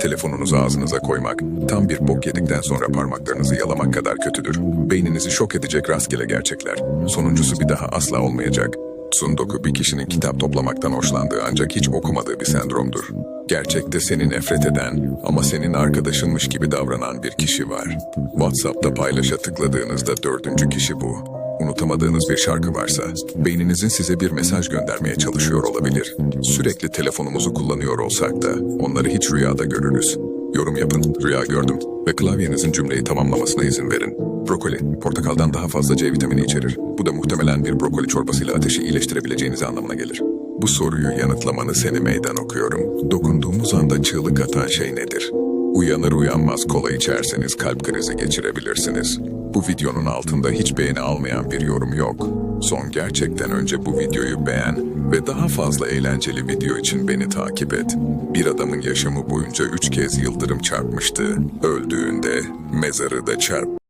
Telefonunuzu ağzınıza koymak, tam bir bok yedikten sonra parmaklarınızı yalamak kadar kötüdür. Beyninizi şok edecek rastgele gerçekler. Sonuncusu bir daha asla olmayacak. Sundoku bir kişinin kitap toplamaktan hoşlandığı ancak hiç okumadığı bir sendromdur. Gerçekte seni nefret eden ama senin arkadaşınmış gibi davranan bir kişi var. WhatsApp'ta paylaşa tıkladığınızda dördüncü kişi bu. Unutamadığınız bir şarkı varsa, beyninizin size bir mesaj göndermeye çalışıyor olabilir. Sürekli telefonumuzu kullanıyor olsak da onları hiç rüyada görürüz. Yorum yapın, rüya gördüm ve klavyenizin cümleyi tamamlamasına izin verin. Brokoli, portakaldan daha fazla C vitamini içerir. Bu da muhtemelen bir brokoli çorbasıyla ateşi iyileştirebileceğiniz anlamına gelir. Bu soruyu yanıtlamanı seni meydan okuyorum. Dokunduğumuz anda çığlık atan şey nedir? Uyanır uyanmaz kola içerseniz kalp krizi geçirebilirsiniz. Bu videonun altında hiç beğeni almayan bir yorum yok. Son gerçekten önce bu videoyu beğen ve daha fazla eğlenceli video için beni takip et. Bir adamın yaşamı boyunca üç kez yıldırım çarpmıştı. Öldüğünde mezarı da çarp.